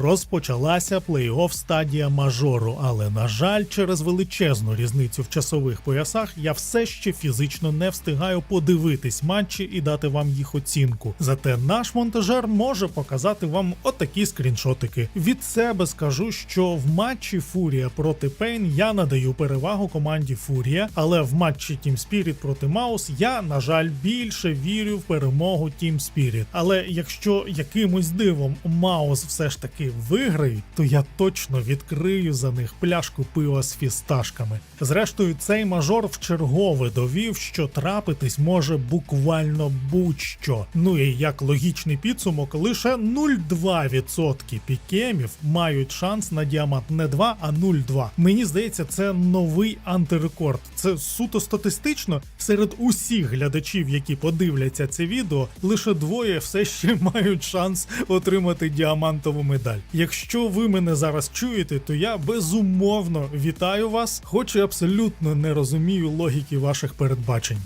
Розпочалася плей-офф стадія мажору, але на жаль, через величезну різницю в часових поясах я все ще фізично не встигаю подивитись матчі і дати вам їх оцінку. Зате наш монтажер може показати вам отакі скріншотики. Від себе скажу, що в матчі Фурія проти Пейн я надаю перевагу команді Фурія, але в матчі Team Spirit проти Маус я, на жаль, більше вірю в перемогу Team Spirit. Але якщо якимось дивом Маус все ж таки виграють, то я точно відкрию за них пляшку пива з фісташками. Зрештою, цей мажор вчергове довів, що трапитись може буквально будь-що. Ну і як логічний підсумок, лише 0,2% пікемів мають шанс на діамант не 2, а 0,2. Мені здається, це новий антирекорд. Це суто статистично серед усіх глядачів, які подивляться це відео, лише двоє все ще мають шанс отримати діамантову медаль. Якщо ви мене зараз чуєте, то я безумовно вітаю вас, хоч і абсолютно не розумію логіки ваших передбачень.